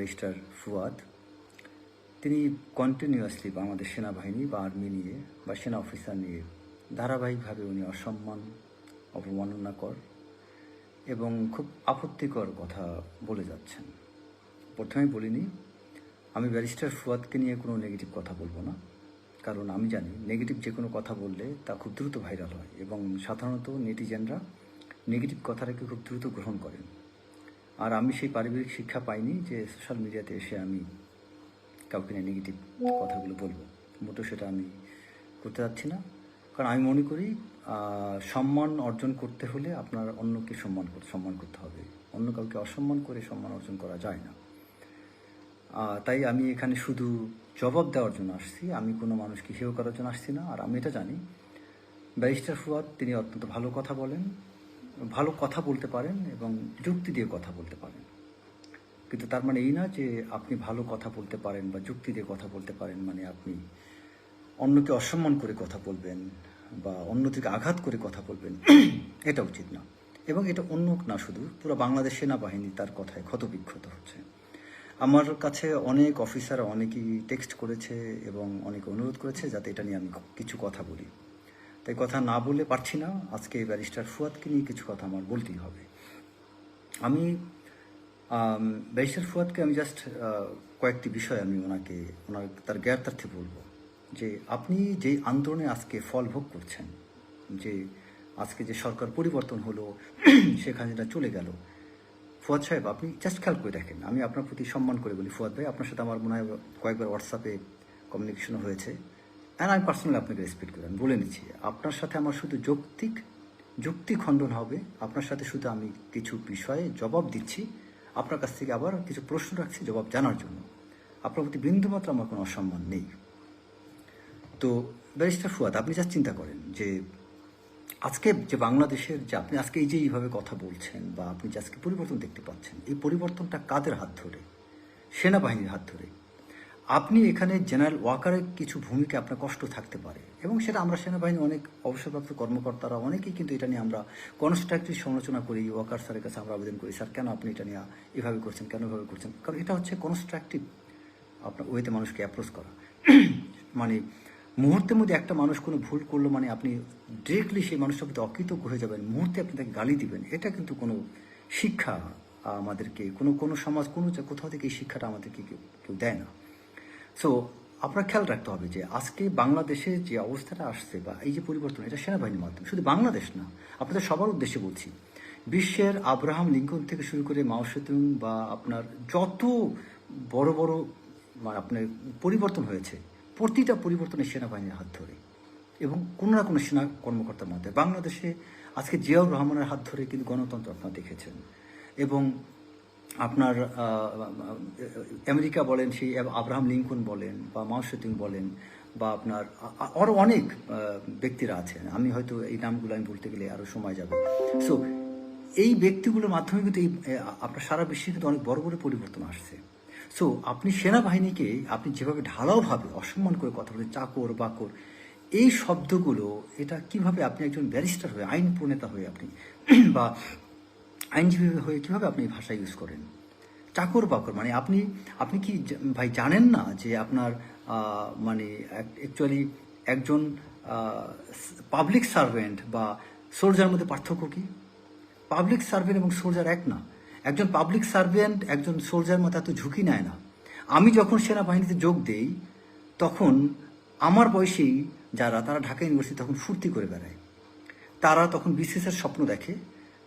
Barrister Fuad, তিনি continuously বা আমাদের সেনাবাহিনী বা আর্মি নিয়ে বা সেনা অফিসার নিয়ে ধারাবাহিকভাবে উনি অসম্মান, অবমাননাকর এবং খুব আপত্তিকর কথা বলে যাচ্ছেন। প্রথমে বলিনি, আমি ব্যারিস্টার ফুয়াদকে নিয়ে কোনো নেগেটিভ কথা বলব না, কারণ আমি জানি নেগেটিভ যে কোনো কথা বললে তা খুব দ্রুত ভাইরাল হয় এবং সাধারণত নেটিজেনরা নেগেটিভ কথাটাকে খুব দ্রুত গ্রহণ করেন। আর আমি সেই পারিবারিক শিক্ষা পাইনি যে সোশ্যাল মিডিয়াতে এসে আমি কাউকে নিয়ে নেগেটিভ কথাগুলো বলব। মোটেও সেটা আমি করতে যাচ্ছি না। কারণ আমি মনে করি সম্মান অর্জন করতে হলে আপনার অন্যকে সম্মান করতে সম্মান করতে হবে। অন্য কাউকে অসম্মান করে সম্মান অর্জন করা যায় না। তাই আমি এখানে শুধু জবাব দেওয়ার জন্য আসছি। আমি কোনো মানুষকে হেয় করার জন্য আসছি না। আর আমি এটা জানি, ব্যারিস্টার ফুয়াদ, তিনি অত্যন্ত ভালো কথা বলেন। ভালো কথা বলতে পারেন এবং যুক্তি দিয়ে কথা বলতে পারেন। কিন্তু তার মানে এই না যে আপনি ভালো কথা বলতে পারেন বা যুক্তি দিয়ে কথা বলতে পারেন মানে আপনি অন্যকে অসম্মান করে কথা বলবেন বা অন্য থেকে আঘাত করে কথা বলবেন, এটা উচিত না। এবং এটা অন্য না শুধু, পুরো বাংলাদেশ সেনাবাহিনী তার কথায় ক্ষতবিক্ষত হচ্ছে। আমার কাছে অনেক অফিসার অনেকেই টেক্সট করেছে এবং অনেকে অনুরোধ করেছে যাতে এটা নিয়ে আমি কিছু কথা বলি। তাই কথা না বলে পারছি না। আজকে ব্যারিস্টার ফুয়াদকে নিয়ে কিছু কথা আমার বলতেই হবে। আমি ব্যারিস্টার ফুয়াদকে আমি জাস্ট কয়েকটি বিষয় আমি ওনাকে, ওনার, তার জ্ঞাতার্থে বলব। যে আপনি যেই আন্দোলনে আজকে ফল ভোগ করছেন, যে আজকে যে সরকার পরিবর্তন হলো সেখানে যেটা চলে গেল, ফুয়াদ সাহেব, আপনি জাস্ট খেয়াল করে দেখেন। আমি আপনার প্রতি সম্মান করে বলি, ফুয়াদ ভাই, আপনার সাথে আমার মনে হয় কয়েকবার হোয়াটসঅ্যাপে কমিউনিকেশন হয়েছে। অ্যান্ড আমি পার্সোনালি আপনাকে রেসপেক্ট করি আমি বলে নিচ্ছি, আপনার সাথে আমার শুধু যৌক্তিক যুক্তি খণ্ডন হবে। আপনার সাথে শুধু আমি কিছু বিষয়ে জবাব দিচ্ছি। আপনার কাছ থেকে আবার কিছু প্রশ্ন রাখছি, জবাব জানার জন্য। আপনার প্রতি বিন্দুমাত্র আমার কোনো অসম্মান নেই। তো, ব্যারিস্টার ফুয়াদ, আপনি যা চিন্তা করেন যে আজকে যে বাংলাদেশের যে আপনি আজকে এই যে এইভাবে কথা বলছেন বা আপনি যে আজকে পরিবর্তন দেখতে পাচ্ছেন, এই পরিবর্তনটা কাদের হাত ধরে? সেনাবাহিনীর হাত ধরে। আপনি এখানে জেনারেল ওয়াকারের কিছু ভূমিকা আপনার কষ্ট থাকতে পারে এবং সেটা আমরা সেনাবাহিনী অনেক অবসরপ্রাপ্ত কর্মকর্তারা, অনেকেই কিন্তু এটা নিয়ে আমরা কনস্ট্রাকটিভ সমালোচনা করি, ওয়াকার স্যারের কাছে আমরা আবেদন করি, স্যার, কেন আপনি এটা নিয়ে এভাবে করছেন, কেন এভাবে করছেন? কারণ এটা হচ্ছে কনস্ট্রাকটিভ আপনার ওয়েতে মানুষকে অ্যাপ্রোচ করা। মানে মুহূর্তের মধ্যে একটা মানুষ কোনো ভুল করল মানে আপনি ডিরেক্টলি সেই মানুষটার প্রতি অকৃতজ্ঞ হয়ে যাবেন, মুহূর্তে আপনি তাকে গালি দিবেন। এটা কিন্তু কোনো শিক্ষা আমাদেরকে, কোনো কোনো সমাজ, কোনো কোথাও থেকে এই শিক্ষাটা আমাদেরকে কেউ কেউ দেয় না। সো আপনার খেয়াল রাখতে হবে যে আজকে বাংলাদেশে যে অবস্থাটা আসছে বা এই যে পরিবর্তন, এটা সেনাবাহিনীর মাধ্যমে, শুধু বাংলাদেশ না, আপনাদের সবার উদ্দেশ্যে বলছি, বিশ্বের আব্রাহাম লিঙ্কন থেকে শুরু করে মাও সেতুং বা আপনার যত বড় বড় মানে আপনার পরিবর্তন হয়েছে, প্রতিটা পরিবর্তনের সেনাবাহিনীর হাত ধরে এবং কোনো না কোনো সেনা কর্মকর্তার মাধ্যমে বাংলাদেশে আজকে জিয়াউর রহমানের হাত ধরে কিন্তু গণতন্ত্র আপনারা দেখেছেন এবং আপনার আমেরিকা বলেন, সেই আব্রাহাম লিঙ্কন বলেন, বা সেতুং বলেন, বা আপনার আরও অনেক ব্যক্তিরা আছেন। আমি হয়তো এই নামগুলো আমি বলতে গেলে আরও সময় যাবে। সো এই ব্যক্তিগুলোর মাধ্যমে কিন্তু এই আপনার সারা বিশ্বে কিন্তু অনেক বড় বড় পরিবর্তন আসছে। সো আপনি সেনাবাহিনীকে, আপনি যেভাবে ঢালাওভাবে অসম্মান করে কথা বলেন, চাকর, বাকর, এই শব্দগুলো, এটা কীভাবে আপনি একজন ব্যারিস্টার হয়ে আইন প্রণেতা হয়ে আপনি, বা আইনজীবী হয়ে কীভাবে আপনি এই ভাষা ইউজ করেন? চাকর বাকর মানে আপনি আপনি কি ভাই জানেন না যে আপনার মানে অ্যাকচুয়ালি একজন পাবলিক সার্ভেন্ট বা সোলজার মধ্যে পার্থক্য কি? পাবলিক সার্ভেন্ট এবং সোলজার এক না। একজন পাবলিক সার্ভেন্ট একজন সোলজার মতো এত ঝুঁকি নেয় না। আমি যখন সেনাবাহিনীতে যোগ দেই, তখন আমার বয়সেই যারা, তারা ঢাকা ইউনিভার্সিটি তখন ফুর্তি করে বেড়ায়। তারা তখন বিসিএসের স্বপ্ন দেখে।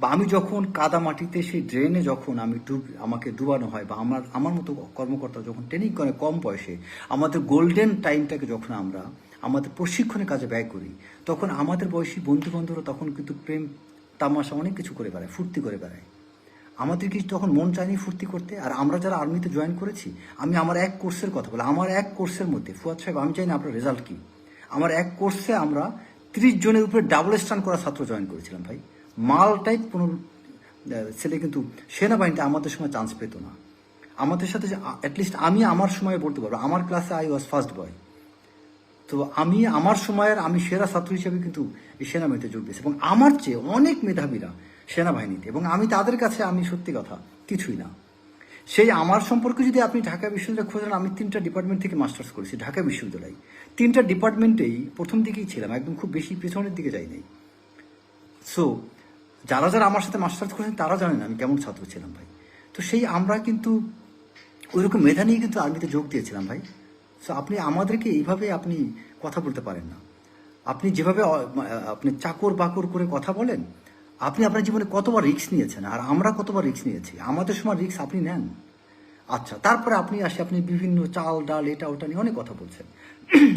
বা আমি যখন কাদা মাটিতে সেই ড্রেনে যখন আমি ডুব, আমাকে ডুবানো হয় বা আমার আমার মতো কর্মকর্তা যখন ট্রেনিং করে কম বয়সে, আমাদের গোল্ডেন টাইমটাকে যখন আমরা আমাদের প্রশিক্ষণের কাজে ব্যয় করি, তখন আমাদের বয়সী বন্ধু বান্ধবরা তখন কিন্তু প্রেম, তামাশা অনেক কিছু করে বেড়ায়, ফুর্তি করে বেড়ায়। আমাদের কি তখন মন চায়নি ফুর্তি করতে, আর আমরা যারা আর্মিতে জয়েন করেছি, আমি আমার এক কোর্সের কথা বলি আমার এক কোর্সের মধ্যে, ফুয়াদ সাহেব, আমি চাই না আপনার রেজাল্ট কি? আমার এক কোর্সে আমরা ত্রিশ জনের উপরে ডাবল স্টান করা ছাত্র জয়েন করেছিলাম ভাই। মাল টাইপ কোনো ছেলে কিন্তু সেনাবাহিনীতে আমাদের সময় চান্স পেত না। আমাদের সাথে অ্যাটলিস্ট আমি আমার সময়ে বলতে পারব। আমার ক্লাসে আই ওয়াজ ফার্স্ট বয় তো আমি আমার সময়ের, আমি সেরা ছাত্র হিসেবে কিন্তু এই সেনাবাহিনীতে যোগ দিয়েছি। এবং আমার চেয়ে অনেক মেধাবীরা সেনাবাহিনীতে। এবং আমি তাদের কাছে আমি সত্যি কথা, কিছুই না। সেই আমার সম্পর্কে যদি আপনি ঢাকা বিশ্ববিদ্যালয় খোঁজেন আমি তিনটা ডিপার্টমেন্ট থেকে মাস্টার্স করেছি, ঢাকা বিশ্ববিদ্যালয়। তিনটা ডিপার্টমেন্টেই প্রথম দিকেই ছিলাম, একদম খুব বেশি পেছনের দিকে যাই নাই সো যারা যারা আমার সাথে মাস্টার্স করেছেন তারা জানেন আমি কেমন ছাত্র ছিলাম ভাই। তো সেই আমরা কিন্তু ওইরকম মেধা নিয়ে কিন্তু আর্মিতে যোগ দিয়েছিলাম ভাই। সো আপনি আমাদেরকে এইভাবে আপনি কথা বলতে পারেন না। আপনি যেভাবে আপনি চাকর বাকর করে কথা বলেন, আপনি আপনার জীবনে কতবার রিস্ক নিয়েছেন আর আমরা কতবার রিস্ক নিয়েছি? আমাদের সময় রিস্ক আপনি নেন। আচ্ছা তারপরে আপনি আসে, আপনি বিভিন্ন চাল, ডাল, এটা, ওটা নিয়ে অনেক কথা বলছেন।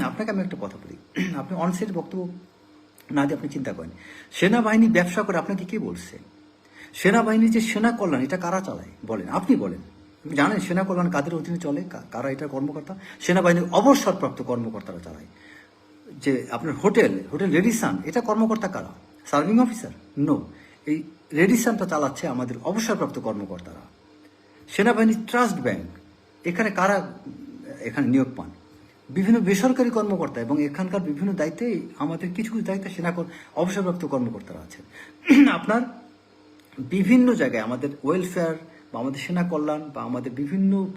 আপনাকে আমি একটা কথা বলি। আপনি অনসেট বক্তব্য না, দিয়ে আপনি চিন্তা করেন। সেনাবাহিনী ব্যবসা করে আপনাকে কি বলছে? সেনাবাহিনী যে সেনা কল্যাণ, এটা কারা চালায়? বলেন, আপনি বলেন। জানেন, সেনা কল্যাণ কাদের অধীনে চলে? কারা এটা কর্মকর্তা? সেনাবাহিনীর অবসরপ্রাপ্ত কর্মকর্তারা চালায়। যে আপনার হোটেল হোটেল রেডিসান, এটা কর্মকর্তা কারা? Serving officer? নো। এই রেডিসানটা চালাচ্ছে আমাদের অবসরপ্রাপ্ত কর্মকর্তারা। সেনাবাহিনী ট্রাস্ট ব্যাংক, এখানে কারা, এখানে নিয়োগ পান? বিভিন্ন বেসরকারি কর্মকর্তা এবং এখানকার বিভিন্ন দায়িত্বে আমাদের কিছু কিছু দায়িত্বে সেনা অবসরপ্রাপ্ত কর্মকর্তারা আছেন। আপনার বিভিন্ন জায়গায় আমাদের ওয়েলফেয়ার বা আমাদের সেনা কল্যাণ বা আমাদের বিভিন্ন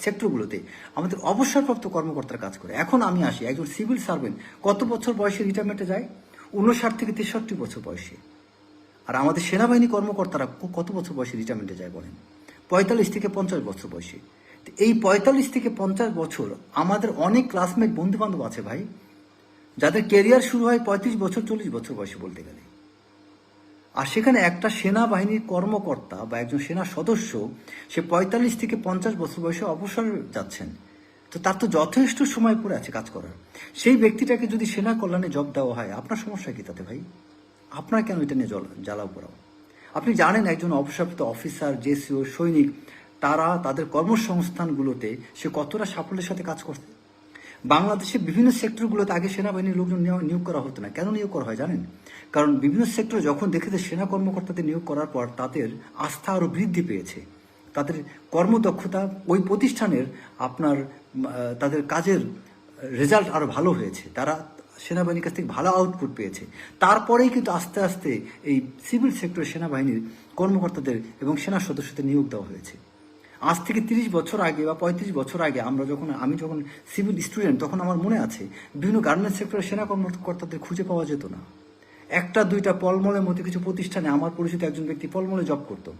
সেক্টরগুলোতে আমাদের অবসরপ্রাপ্ত কর্মকর্তারা কাজ করে। এখন আমি আসি, একজন সিভিল সার্ভেন্ট কত বছর বয়সে রিটায়ারমেন্টে যায়? উনষাট থেকে তেষট্টি বছর বয়সে। আর আমাদের সেনাবাহিনী কর্মকর্তারা কত বছর বয়সে রিটায়ারমেন্টে যায় বলেন? পঁয়তাল্লিশ থেকে পঞ্চাশ বছর বয়সে। এই পঁয়তাল্লিশ থেকে পঞ্চাশ বছর আমাদের অনেক ক্লাসমেট বন্ধু বান্ধব আছে ভাই, যাদের কেরিয়ার শুরু হয় পঁয়ত্রিশ বছর, চল্লিশ বছর বয়সে বলতে গেলে। আর সেখানে একটা সেনাবাহিনীর কর্মকর্তা বা একজন সেনা সদস্য, সে পঁয়তাল্লিশ থেকে পঞ্চাশ বছর বয়সে অবসর যাচ্ছেন। তো তার তো যথেষ্ট সময় পড়ে আছে কাজ করার। সেই ব্যক্তিটাকে যদি সেনা কল্যাণে জব দেওয়া হয়, আপনার সমস্যা কি তাতে ভাই? আপনার কেন এটা নিয়ে জ্বালাও করাও আপনি জানেন একজন অবসরপ্রাপ্ত অফিসার জেসিও সৈনিক তারা তাদের কর্মসংস্থানগুলোতে সে কতটা সাফল্যের সাথে কাজ করছে বাংলাদেশের বিভিন্ন সেক্টরগুলোতে আগে সেনাবাহিনীর লোকজন নিয়োগ- করা হতো না। কেন নিয়োগ করা হয় জানেন? কারণ বিভিন্ন সেক্টর যখন দেখেছে সেনা কর্মকর্তাদের নিয়োগ করার পর তাদের আস্থা আরও বৃদ্ধি পেয়েছে। তাদের কর্মদক্ষতা ওই প্রতিষ্ঠানের আপনার তাদের কাজের রেজাল্ট আরও ভালো হয়েছে। তারা সেনাবাহিনীর কাছ থেকে ভালো আউটপুট পেয়েছে। তারপরেই কিন্তু আস্তে আস্তে এই সিভিল সেক্টরের সেনাবাহিনীর কর্মকর্তাদের এবং সেনা সদস্যদের নিয়োগ দেওয়া হয়েছে। আজ থেকে তিরিশ বছর আগে বা পঁয়ত্রিশ বছর আগে আমরা যখন, আমি যখন সিভিল স্টুডেন্ট তখন আমার মনে আছে, বিভিন্ন গার্মেন্টস সেক্টরের সেনা কর্মকর্তাদের খুঁজে পাওয়া যেত না। একটা, দুইটা পলমলের মতো কিছু প্রতিষ্ঠানে আমার পরিচিত একজন ব্যক্তি পলমলে জব করতো।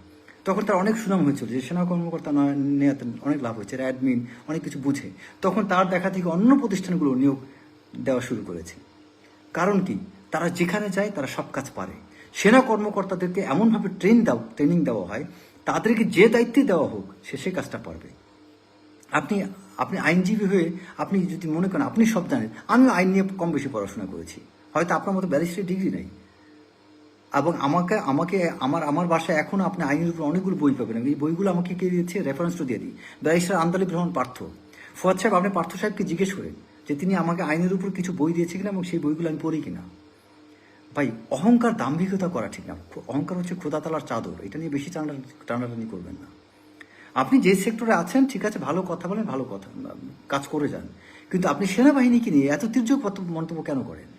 তখন তার অনেক সুনাম হয়েছিল যে সেনা কর্মকর্তা নেওয়াতে অনেক লাভ হয়েছে অ্যাডমিন অনেক কিছু বুঝে। তখন তার দেখা থেকে অন্য প্রতিষ্ঠানগুলো নিয়োগ দেওয়া শুরু করেছে। কারণ কি? তারা যেখানে যায়, তারা সব কাজ পারে। সেনা কর্মকর্তাদেরকে এমনভাবে ট্রেন দাও ট্রেনিং দেওয়া হয় তাদেরকে যে দায়িত্বে দেওয়া হোক, সে সে কাজটা পারবে। আপনি আপনি আইনজীবী হয়ে আপনি যদি মনে করেন আপনি সব জানেন, আমিও আইন নিয়ে কম বেশি পড়াশোনা করেছি। হয়তো আপনার মতো ব্যারিস্টারি ডিগ্রি নেই। এবং আমাকে আমাকে, আমার আমার বাসায় এখন আপনি আইনের উপর অনেকগুলো বই পাবেন। এই বইগুলো আমাকে কে দিয়েছে? রেফারেন্সটা দিয়ে দিই। ব্যারিস্টার আন্দালিব রহমান পার্থ। ফুয়াদ সাহেব, আপনি পার্থ সাহেবকে জিজ্ঞেস করেন যে তিনি আমাকে আইনের উপর কিছু বই দিয়েছে কিনা এবং সেই বইগুলো আমি পড়ি কিনা। ভাই, অহংকার দাম্ভিকতা করা ঠিক না। অহংকার হচ্ছে খোদাতালার চাদর। এটা নিয়ে বেশি টানা টানাটানি করবেন না। আপনি যে সেক্টরে আছেন, ঠিক আছে, ভালো কথা বলেন, ভালো কথা কাজ করে যান। কিন্তু আপনি সেনাবাহিনীকে নিয়ে এত তীর্যক মন্তব্য কেন করেন?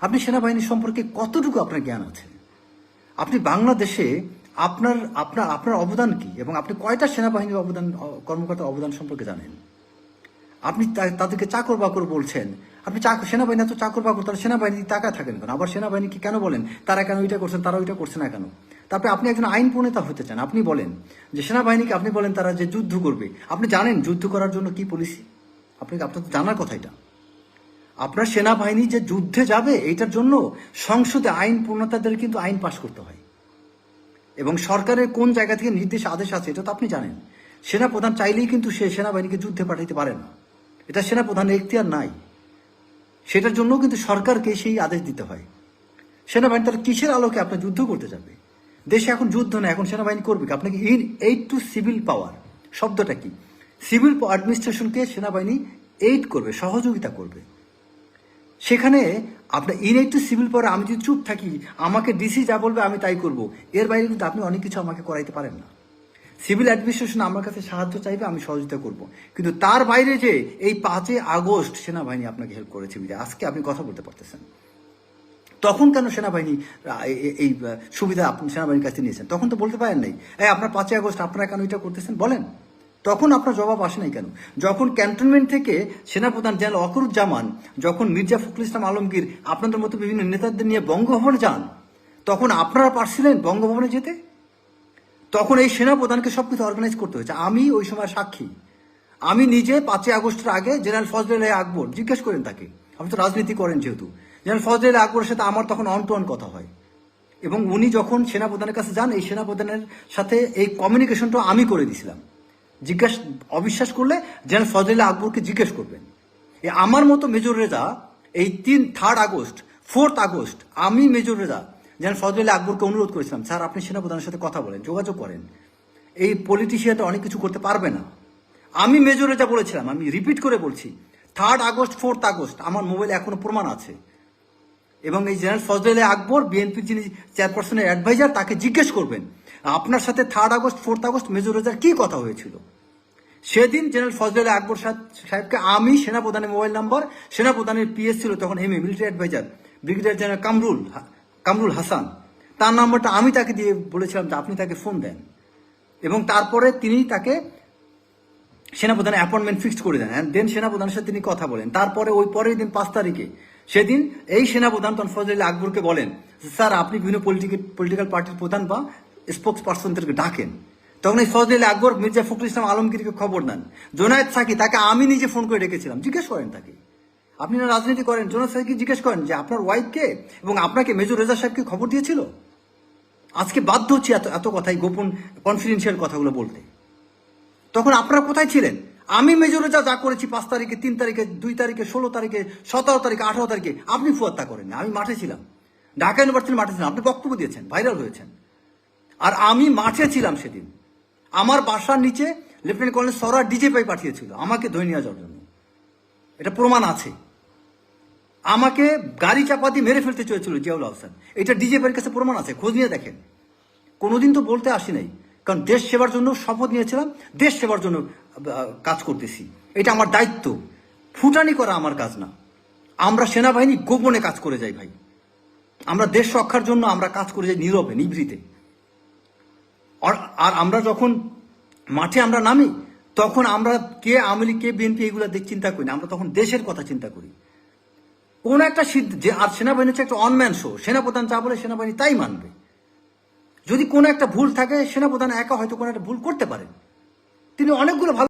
আপনি সেনাবাহিনী সম্পর্কে কতটুকু আপনার জ্ঞান আছে? আপনি বাংলাদেশে আপনার আপনার আপনার অবদান কি? এবং আপনি কয়টা সেনাবাহিনীর অবদান কর্মকর্তার অবদান সম্পর্কে জানেন? আপনি তাদেরকে চাকর বাকর বলছেন। আপনি চাকর, সেনাবাহিনী এত চাকর বাকর তারা সেনাবাহিনী টাকা থাকেন কেন? আবার সেনাবাহিনীকে কেন বলেন? তারা কেন ওইটা করছেন তারা ওইটা করছে না কেন? তারপরে আপনি একজন আইন প্রণেতা হতে চান, আপনি বলেন যে সেনাবাহিনীকে আপনি বলেন তারা যে যুদ্ধ করবে। আপনি জানেন যুদ্ধ করার জন্য কি পলিসি আপনি, আপনার তো জানার কথা এটা। আপনার সেনাবাহিনী যে যুদ্ধে যাবে এটার জন্য সংসদে আইন প্রণেতাদের কিন্তু আইন পাশ করতে হয়। এবং সরকারের কোন জায়গা থেকে নির্দেশ, আদেশ আছে, এটা তো আপনি জানেন। সেনাপ্রধান চাইলেই কিন্তু সে সেনাবাহিনীকে যুদ্ধে পাঠাইতে পারে না। এটা সেনাপ্রধানের এখতিয়ার নাই। সেটার জন্য কিন্তু সরকারকে সেই আদেশ দিতে হয়। সেনাবাহিনী তার কিসের আলোকে আপনার যুদ্ধ করতে যাবে? দেশে এখন যুদ্ধ না এখন সেনাবাহিনী করবে? আপনাকে in aid to civil power শব্দটা কি? সিভিল অ্যাডমিনিস্ট্রেশনকে সেনাবাহিনী এইড করবে, সহযোগিতা করবে। সেখানে আপনার ইন টু সিভিল পাওয়ার আমি যদি চুপ থাকি, আমাকে ডিসি যা বলবে আমি তাই করব। এর বাইরে কিন্তু আপনি অনেক কিছু আমাকে করাইতে পারেন না। সিভিল অ্যাডমিনিস্ট্রেশন আমার কাছে সাহায্য চাইবে, আমি সহযোগিতা করব। কিন্তু তার বাইরে যে এই পাঁচই আগস্ট সেনাবাহিনী আপনাকে হেল্প করেছে বিধায় আজকে আপনি কথা বলতে পারতেছেন। তখন কেন সেনাবাহিনী, এই সুবিধা আপনি সেনাবাহিনীর কাছে নিয়েছেন? তখন তো বলতে পারেন নাই, এই, আপনার পাঁচই আগস্ট, আপনারা কেন এটা করতেছেন? বলেন। তখন আপনার জবাব আসে নাই কেন? যখন ক্যান্টনমেন্ট থেকে সেনাপ্রধান জেনারেল অকরুজ্জামান, যখন মির্জা ফখরুল ইসলাম আলমগীর আপনাদের মতো বিভিন্ন নেতাদের নিয়ে বঙ্গভবনে যান, তখন আপনারা পারছিলেন বঙ্গভবনে যেতে? তখন এই সেনাপ্রধানকে সবকিছু অর্গানাইজ করতে হয়েছে। আমি ওই সময় সাক্ষী। আমি নিজে পাঁচই আগস্টের আগে জেনারেল ফজল আকবর, জিজ্ঞেস করেন তাকে। আপনি তো রাজনীতি করেন যেহেতু। জেনারেল ফজল আকবরের সাথে আমার তখন অন টু অন কথা হয়। এবং উনি যখন সেনাপ্রধানের কাছে যান, এই সেনাপ্রধানের সাথে এই কমিউনিকেশনটা আমি করে দিছিলাম। জিজ্ঞেস, অবিশ্বাস করলে জেনারেল ফজল আকবরকে জিজ্ঞেস করবেন। আমার মতো মেজর রেজা এই তিন থার্ড আগস্ট ফোর্থ আগস্ট আমি মেজর রেজা জেনারেল ফজল আকবরকে অনুরোধ করেছিলাম, স্যার, আপনি সেনাপ্রধানের সাথে কথা বলেন, যোগাযোগ করেন। এই পলিটিশিয়ানটা অনেক কিছু করতে পারবে না। আমি মেজর রেজা বলেছিলাম, আমি রিপিট করে বলছি থার্ড আগস্ট ফোর্থ আগস্ট, আমার মোবাইলে এখনও প্রমাণ আছে। এবং এই জেনারেল ফজলে আকবর বিএনপির যিনি চেয়ারপারসনের অ্যাডভাইজার তাকে জিজ্ঞেস করবেন, আপনার সাথে third August fourth August major রেজার কি কথা হয়েছিল? সেদিন জেনারেল ফজলে আকবর সাহেব- সাহেবকে আমি সেনাপ্রধানের মোবাইল নাম্বার সেনাপ্রধানের পিএস ছিল তখন M A military adviser brigadier general Kamrul Kamrul Hasan, তার নাম্বারটা আমি তাকে দিয়ে বলেছিলাম যে আপনি তাকে ফোন দেন। এবং তারপরে তিনি তাকে সেনাপ্রধান অ্যাপয়েন্টমেন্ট ফিক্সড করে দেন। দেন সেনাপ্রধানের সাথে তিনি কথা বলেন। তারপরে ওই পরের দিন পাঁচ তারিখে, সেদিন এই সেনাপ্রধান তখন ফজল আকবরকে বলেন স্যার, আপনি বিভিন্ন পলিটিক্যাল পলিটিক্যাল পার্টির প্রধান বা স্পোক্স পার্সনদেরকে ডাকেন। তখন এই ফজল আকবর, মির্জা ফখরুল ইসলাম আলমগীরকে খবর দেন। জোনায়েদ সাকি তাকে আমি নিজে ফোন করে ডেকেছিলাম। জিজ্ঞেস করেন তাকে। আপনি না রাজনীতি করেন জোনায়েদ সাকি জিজ্ঞেস করেন যে আপনার ওয়াইফকে এবং আপনাকে মেজর রেজা সাহেবকে খবর দিয়েছিল? আজকে বাধ্য হচ্ছি এত এত কথাই গোপন কনফিডেন্সিয়াল কথাগুলো বলতে। তখন আপনারা কোথায় ছিলেন? আমি মেজর রেজা যা করেছি পাঁচ তারিখে, তিন তারিখে, দুই তারিখে, ষোলো তারিখে, সতেরো তারিখে, আঠারো তারিখে, আপনি ফুয়াত্তা করেন আমি মাঠে ছিলাম। ঢাকা ইউনিভার্সিটির মাঠে ছিলাম, আপনি বক্তব্য দিয়েছেন ভাইরাল হয়েছেন। আর আমি মাঠে ছিলাম সেদিন। আমার বাসার নিচে লেফটেন্যান্ট কর্নেল সরা ডিজে পাই পাঠিয়েছিল, আমাকে ধরে নিয়ে যাওয়ার জন্য। এটা প্রমাণ আছে। আমাকে গাড়ি চাপা দিয়ে মেরে ফেলতে চেয়েছিল জিয়াউল হাসান এটা ডিজেপের কাছে প্রমাণ আছে খোঁজ নিয়ে দেখেন। কোনোদিন তো বলতে আসি নাই কারণ দেশ সেবার জন্য শপথ নিয়েছিলাম দেশ সেবার জন্য কাজ করতেছি। এটা আমার দায়িত্ব। ফুটানি করা আমার কাজ না। আমরা সেনাবাহিনী গোপনে কাজ করে যাই ভাই। আমরা দেশ রক্ষার জন্য আমরা কাজ করে যাই নীরবে নিভৃতে। আর- আমরা যখন মাঠে আমরা নামি তখন আমরা কে আওয়ামী লীগ, কে বিএনপি এগুলো চিন্তা করি না। আমরা তখন দেশের কথা চিন্তা করি। কোন একটা যে আর সেনাবাহিনী হচ্ছে একটা অনম্যান শো সেনাপ্রধান যা বলে সেনাবাহিনী তাই মানবে। যদি কোনো একটা ভুল থাকে, সেনাপ্রধান একা হয়তো কোনো একটা ভুল করতে পারেন। তিনি অনেকগুলো ভালো